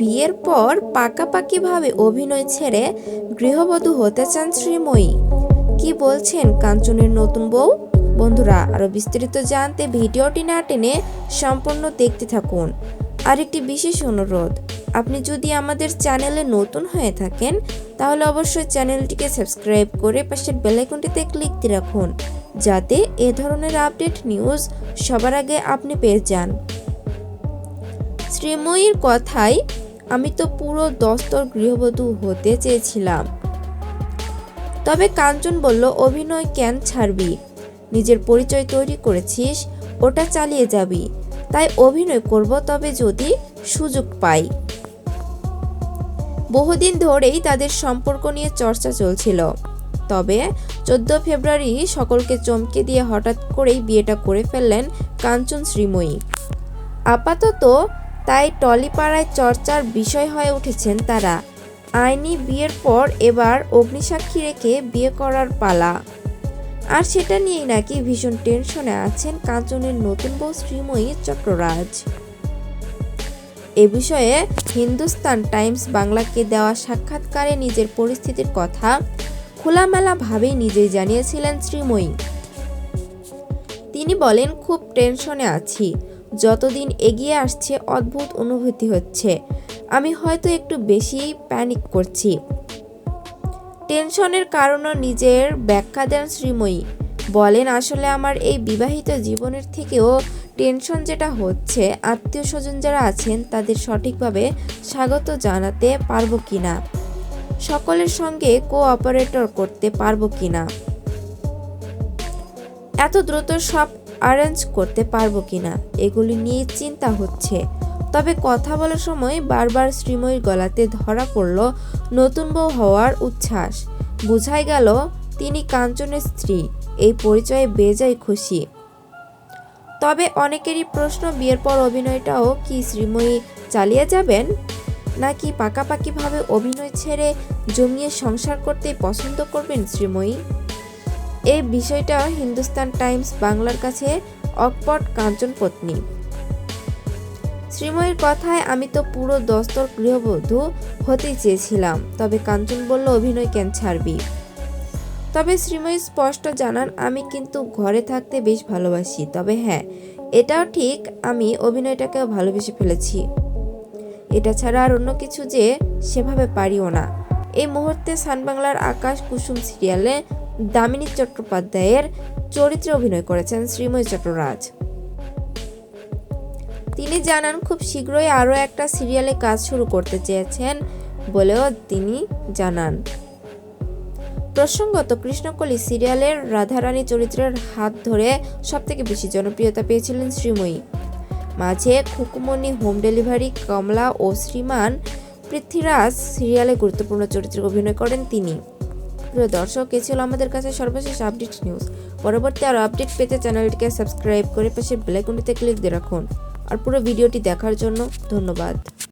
বিয়ের পর পাকাপাকিভাবে অভিনয় ছেড়ে গৃহবধূ হতে চান শ্রীময়ী। কি বলছেন কাঞ্চনের নতুন বউ? বন্ধুরা, আরও বিস্তারিত জানতে ভিডিওটি না টেনে সম্পূর্ণ দেখতে থাকুন। আরেকটি বিশেষ অনুরোধ, আপনি যদি আমাদের চ্যানেলে নতুন হয়ে থাকেন, তাহলে অবশ্যই চ্যানেলটিকে সাবস্ক্রাইব করে পাশের বেলাইকনটিতে ক্লিক দিয়ে রাখুন, যাতে এ ধরনের আপডেট নিউজ সবার আগে আপনি পেয়ে যান। শ্রীময়ীর কথাই আমি তো পুরো দস্তর গৃহবধূ হতে চেয়েছিলাম। তবে কাঞ্চন বলল, অভিনয় কেন ছাড়বি? নিজের পরিচয় তৈরি করেছিস, ওটা চালিয়ে যাবি। তাই অভিনয় করব, তবে যদি সুযোগ পাই। বহুদিন ধরেই তাদের সম্পর্ক নিয়ে চর্চা চলছিল। তবে চোদ্দ ফেব্রুয়ারি সকলকে চমকে দিয়ে হঠাৎ করেই বিয়েটা করে ফেললেন কাঞ্চন শ্রীময়ী। আপাতত তাই টলিপাড়ায় চর্চার বিষয় হয়ে উঠেছেন তারা। আইনি বিয়ের পর এবার অগ্নিসাক্ষী রেখে বিয়ে করার পালা। আর সেটা নিয়েই নাকি ভীষণ টেনশনে আছেন কাঞ্চনের নতুন বউ শ্রীময়ী চক্ররাজ। এ বিষয়ে হিন্দুস্তান টাইমস বাংলাকে দেওয়া সাক্ষাৎকারে নিজের পরিস্থিতির কথা খোলামেলাভাবেই নিজেই জানিয়েছিলেন শ্রীময়ী। তিনি বলেন, খুব টেনশনে আছি। যতদিন এগিয়ে আসছে, অদ্ভুত অনুভূতি হচ্ছে। আমি হয়তো একটু বেশি প্যানিক করছি। টেনশনের কারণও নিজের ব্যাখ্যা দেন শ্রীময়ী। বলেন, আসলে আমার এই বিবাহিত জীবনের থেকেও টেনশন যেটা হচ্ছে, আত্মীয় স্বজন যারা আছেন, তাদের সঠিকভাবে স্বাগত জানাতে পারব কিনা? সকলের সঙ্গে কোঅপারেটর করতে পারব কিনা? এত দ্রুত সব অ্যারেঞ্জ করতে পারব কিনা, এগুলি নিয়ে চিন্তা হচ্ছে। তবে কথা বলার সময় বারবার শ্রীময়ীর গলাতে ধরা পড়ল নতুন বউ হওয়ার উচ্ছ্বাস। বুঝাই গেল, তিনি কাঞ্চনের স্ত্রী, এই পরিচয়ে বেজায় খুশি। তবে অনেকেরই প্রশ্ন, বিয়ের পর অভিনয়টাও কি শ্রীময়ী চালিয়ে যাবেন? নাকি পাকাপাকিভাবে অভিনয় ছেড়ে জমিয়ে সংসার করতে পছন্দ করবেন শ্রীময়ী? এই বিষয়টা হিন্দুস্তান টাইমস বাংলার কাছে অকপট কাঞ্চন পত্নী। শ্রীময়ীর কথায় আমি তো পুরো দস্তর গৃহবধূ হতেই চেয়েছিলাম, তবে কাঞ্চন বলল, অভিনয় কেন ছাড়বি? তবে শ্রীময়ী স্পষ্ট জানান, আমি কিন্তু ঘরে থাকতে বেশ ভালোবাসি, তবে হ্যাঁ এটাও ঠিক, আমি অভিনয়টাকেও ভালোবেসে ফেলেছি। এটা ছাড়া আর অন্য কিছু যে সেভাবে পারিও না। এই মুহূর্তে সান বাংলার আকাশ কুসুম সিরিয়ালে দামিনী চট্টোপাধ্যায়ের চরিত্রে অভিনয় করেছেন শ্রীময়ী চট্টরাজ। তিনি জানান, খুব শীঘ্রই আরও একটা সিরিয়ালে কাজ শুরু করতে চেয়েছেন বলেও তিনি জানান। প্রসঙ্গত, কৃষ্ণকলি সিরিয়ালের রাধারানী চরিত্রের হাত ধরে সবথেকে বেশি জনপ্রিয়তা পেয়েছিলেন শ্রীময়ী। মাঝে খুকুমনি হোম ডেলিভারি, কমলা ও শ্রীমান পৃথ্বীরাজ সিরিয়ালে গুরুত্বপূর্ণ চরিত্রে অভিনয় করেন তিনি। প্রিয় দর্শক, এ ছিল আমাদের কাছে সর্বশেষ আপডেট নিউজ পরবর্তী আরও আপডেট পেতে চ্যানেলটিকে সাবস্ক্রাইব করে পাশে বেলাইকনটিতে ক্লিক দিয়ে রাখুন। আর পুরো ভিডিওটি দেখার জন্য ধন্যবাদ।